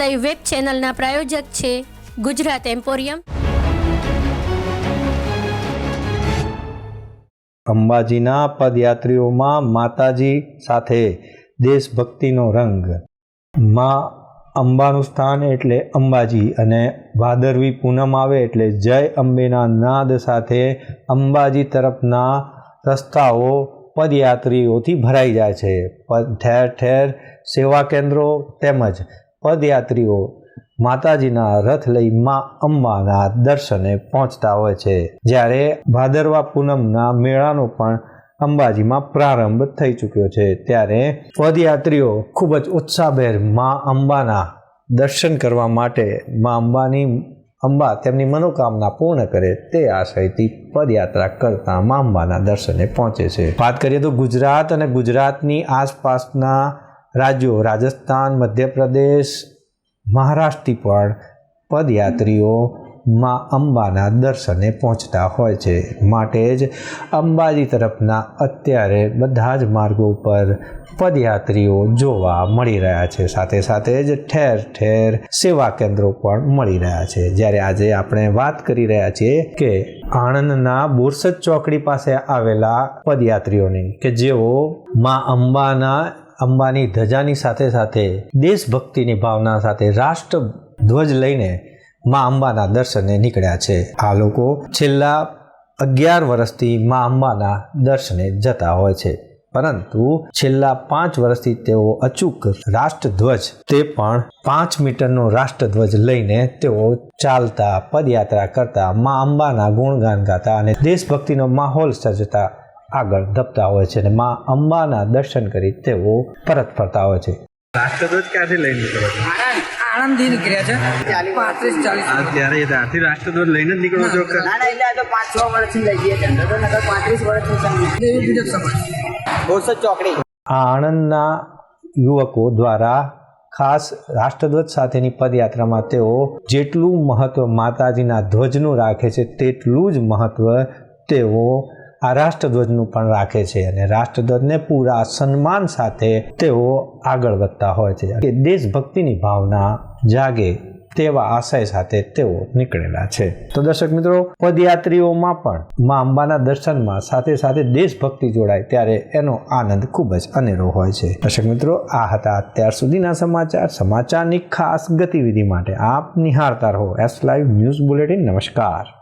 Live web ચેનલના પ્રાયોજક છે Gujarat emporium અંબાજીના પદયાત્રીઓમાં માતાજી સાથે દેશભક્તિનો રંગ. માં અંબાનું સ્થાન એટલે અંબાજી અને ભાદરવી પૂનમ આવે એટલે જય અંબેના નાદ સાથે અંબાજી તરફના રસ્તાઓ પદયાત્રીઓથી ભરાઈ જાય છે. ઠેર ઠેર સેવા કેન્દ્રો તેમજ પદયાત્રીઓ માતાજીના રથ લઈ મા અંબાના દર્શને પહોંચતા હોય છે. જ્યારે ભાદરવા પૂનમના મેળાનો પણ અંબાજીમાં પ્રારંભ થઈ ચૂક્યો છે, ત્યારે પદયાત્રીઓ ખૂબ જ ઉત્સાહભેર મા અંબાના દર્શન કરવા માટે મા અંબાની અંબા તેમની મનોકામના પૂર્ણ કરે તે આશયથી પદયાત્રા કરતા મા અંબાના દર્શને પહોંચે છે. વાત કરીએ તો ગુજરાત અને ગુજરાતની આસપાસના રાજ્યો, રાજસ્થાન, મધ્યપ્રદેશ મહારાષ્ટ્રથી પણ પદયાત્રીઓ માં અંબાના દર્શને પહોંચતા હોય છે. માટે જ અંબાજી તરફના અત્યારે બધા જ માર્ગો પર પદયાત્રીઓ જોવા મળી રહ્યા છે. સાથે સાથે જ ઠેર ઠેર સેવા કેન્દ્રો પણ મળી રહ્યા છે. જ્યારે આજે આપણે વાત કરી રહ્યા છીએ કે આણંદના બોરસદ ચોકડી પાસે આવેલા પદયાત્રીઓની, કે જેઓ માં અંબાના અંબાની ધજાની સાથે સાથે દેશભક્તિની ભાવના સાથે રાષ્ટ્ર ધ્વજ લઈને મા અંબાના દર્શને નીકળ્યા છે. આ લોકો છેલ્લા અગિયાર વર્ષથી મા અંબાના દર્શને જતા હોય છે. પરંતુ છેલ્લા પાંચ વર્ષથી તેઓ અચૂક રાષ્ટ્રધ્વજ, તે પણ પાંચ મીટરનો રાષ્ટ્રધ્વજ લઈને તેઓ ચાલતા પદયાત્રા કરતા મા અંબાના ગુણગાન ગાતા અને દેશભક્તિનો માહોલ સર્જતા આગળ ધપતા હોય છે અને મા અંબાના દર્શન કરી તેઓ પરત ફરતા હોય છે. રાષ્ટ્રધ્વજ ક્યાંથી લઈને નીકળો છો? આણંદથી નીકળ્યા છે. પાંત્રીસ ચાલીસ આ ત્યારે ત્યાંથી રાષ્ટ્રધ્વજ લઈને જ નીકળો છો ના ના એટલે તો પાંચ છ વર્ષથી લઈ જઈએ પાંત્રીસ વર્ષથી સમાજ. બોરસદ ચોકડી. આ આણંદના યુવકો દ્વારા ખાસ રાષ્ટ્રધ્વજ સાથેની પદયાત્રામાં તેઓ જેટલું મહત્ત્વ માતાજીના ધ્વજનું રાખે છે તેટલું જ મહત્ત્વ તેઓ આ રાષ્ટ્રધ્વજનું પણ રાખે છે અને રાષ્ટ્રધ્વજને પૂરા સન્માન સાથે તેઓ આગળ વધતા હોય છે કે દેશભક્તિની ભાવના જાગે તેવા આશય સાથે તેઓ નીકળેલા છે. તો દર્શક મિત્રો, પદયાત્રીઓમાં પણ મા અંબાના દર્શનમાં સાથે સાથે દેશભક્તિ જોડાય ત્યારે એનો આનંદ ખૂબ જ અનેરો હોય છે. દર્શક મિત્રો, આ હતા અત્યાર સુધીના સમાચાર. સમાચારની ખાસ ગતિવિધિ માટે આપ નિહાળતા રહો. એસ લાઈવ ન્યૂઝ બુલેટિન નમસ્કાર.